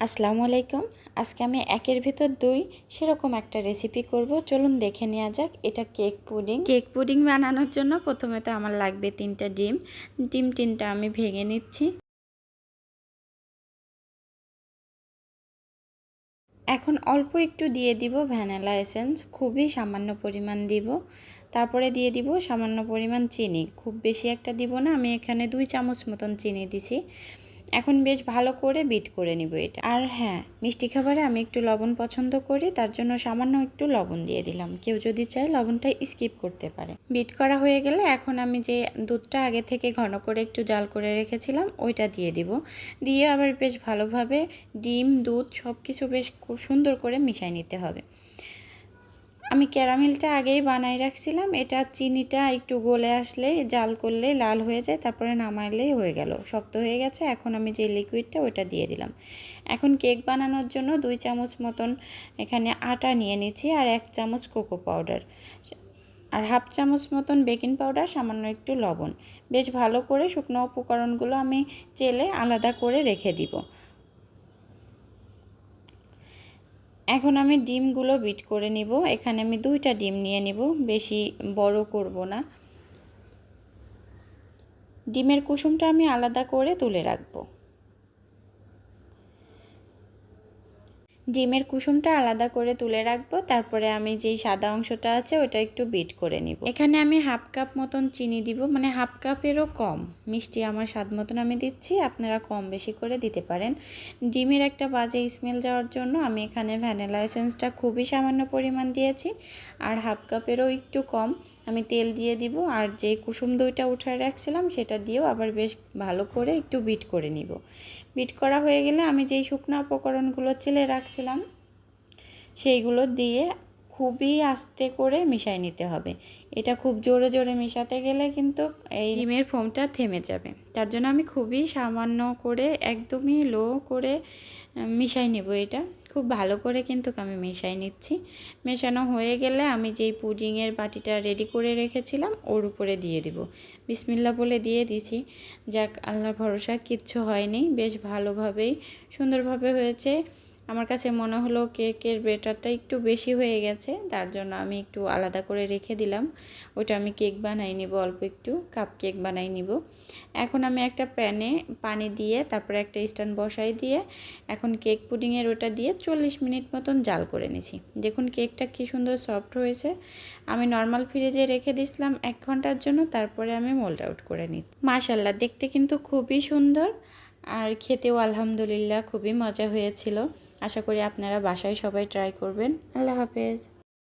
আসসালামু আলাইকুম। আজকে আমি একের ভিতর দুই সেরকম একটা রেসিপি করব। চলুন দেখে নেওয়া যাক এটা কেক পুডিং কেক পুডিং বানানোর জন্য প্রথমে তো আমার লাগবে তিনটা ডিম। ডিম তিনটা আমি ভেঙে নিচ্ছি। এখন অল্প একটু দিয়ে দিব ভ্যানিলা এসেন্স খুবই সামান্য পরিমাণ দিব। তারপরে দিয়ে দিব সামান্য পরিমাণ চিনি। খুব বেশি একটা দিব না আমি এখানে দুই চামচ মতন চিনি দিছি। এখন বেশ ভালো করে বিট করে নিব এটা। আর হ্যাঁ মিষ্টি খাবারে আমি একটু লবণ পছন্দ করি, তার জন্য সামান্য একটু লবণ দিয়ে দিলাম। কেউ যদি চায় লবণটা স্কিপ করতে পারে। বিট করা হয়ে গেলে এখন আমি যে দুধটা আগে থেকে ঘন করে একটু জাল করে রেখেছিলাম, ওইটা দিয়ে দিব। দিয়ে আবার বেশ ভালোভাবে ডিম, দুধ সব কিছু বেশ সুন্দর করে মিশাই নিতে হবে। আমি ক্যারামেলটা আগেই বানাই রাখছিলাম। এটা চিনিটা একটু গলে আসলে জাল করলে লাল হয়ে যায়, তারপরে নামাইলেই হয়ে গেল। শক্ত হয়ে গেছে, এখন আমি যে লিকুইডটা ওটা দিয়ে দিলাম। এখন কেক বানানোর জন্য দুই চামচ মতন এখানে আটা নিয়ে নিচ্ছি আর এক চামচ কোকো পাউডার আর হাফ চামচ মতন বেকিং পাউডার সামান্য একটু লবণ। বেশ ভালো করে শুকনো উপকরণগুলো আমি চেলে আলাদা করে রেখে দিব। এখন আমি ডিমগুলো বিট করে নিব। এখানে আমি দুইটা ডিম নিয়ে নিব, বেশি বড় করব না। ডিমের কুসুমটা আমি আলাদা করে তুলে রাখব। ডিমের কুসুমটা আলাদা করে তুলে রাখব, তারপরে আমি যেই সাদা অংশটা আছে ওটা একটু বিট করে নিব। এখানে আমি হাফ কাপ মতন চিনি দিব মানে হাফ কাপেরও কম, মিষ্টি আমার স্বাদ মতন আমি দিচ্ছি, আপনারা কম বেশি করে দিতে পারেন। ডিমের একটা বাজে স্মেল যাওয়ার জন্য আমি এখানে ভ্যানিলা এসেন্সটা খুবই সামান্য পরিমাণ দিয়েছি, আর হাফ কাপেরও একটু কম, আমি তেল দিয়ে দিব, আর যে কুসুম দইটা উঠায় রাখছিলাম সেটা দিয়েও আবার বেশ ভালো করে একটু বিট করে নিব। বিট করা হয়ে গেলে আমি যেই শুকনো উপকরণগুলো চেলে রাখছিলাম সেইগুলো দিয়ে খুবই আস্তে করে মিশাই নিতে হবে। এটা খুব জোরে জোরে মিশাতে গেলে কিন্তু এই ডিমের ফোমটা থেমে যাবে। তার জন্য আমি খুবই সামান্য করে, একদমই লো করে মিশাই নেব এটা। খুব ভালো করে কিন্তু আমি মিশাই নিচ্ছি। মেশানো হয়ে গেলে আমি যেই পুডিংয়ের বাটিটা রেডি করে রেখেছিলাম, ওর উপরে দিয়ে দিব। বিসমিল্লা বলে দিয়ে দিছি। যাক, আল্লাহর ভরসা, কিচ্ছু হয়নি। বেশ ভালোভাবেই সুন্দরভাবে হয়েছে। আমার কাছে মনে হলো কেকের বেটারটা একটু বেশি হয়ে গেছে, তার জন্য আমি একটু আলাদা করে রেখে দিলাম। ওটা আমি কেক বানাই নিব, অল্প একটু কাপ কেক বানাই নিব। এখন আমি একটা প্যানে পানি দিয়ে, তারপরে একটা স্ট্যান্ড বসাই দিয়ে, এখন কেক পুডিংয়ের ওটা দিয়ে চল্লিশ মিনিট মতন জাল করে নিছি। দেখুন কেকটা কি সুন্দর সফট হয়েছে। আমি নর্মাল ফ্রিজে রেখে দিছিলাম এক ঘণ্টার জন্য, তারপরে আমি মোল্ড আউট করে নিই মাশাল্লাহ, দেখতে কিন্তু খুবই সুন্দর। আর খেতেও আলহামদুলিল্লাহ খুবই মজা হয়েছিল। আশা করি আপনারা বাসায় সবাই ট্রাই করবেন। আল্লাহ হাফেজ।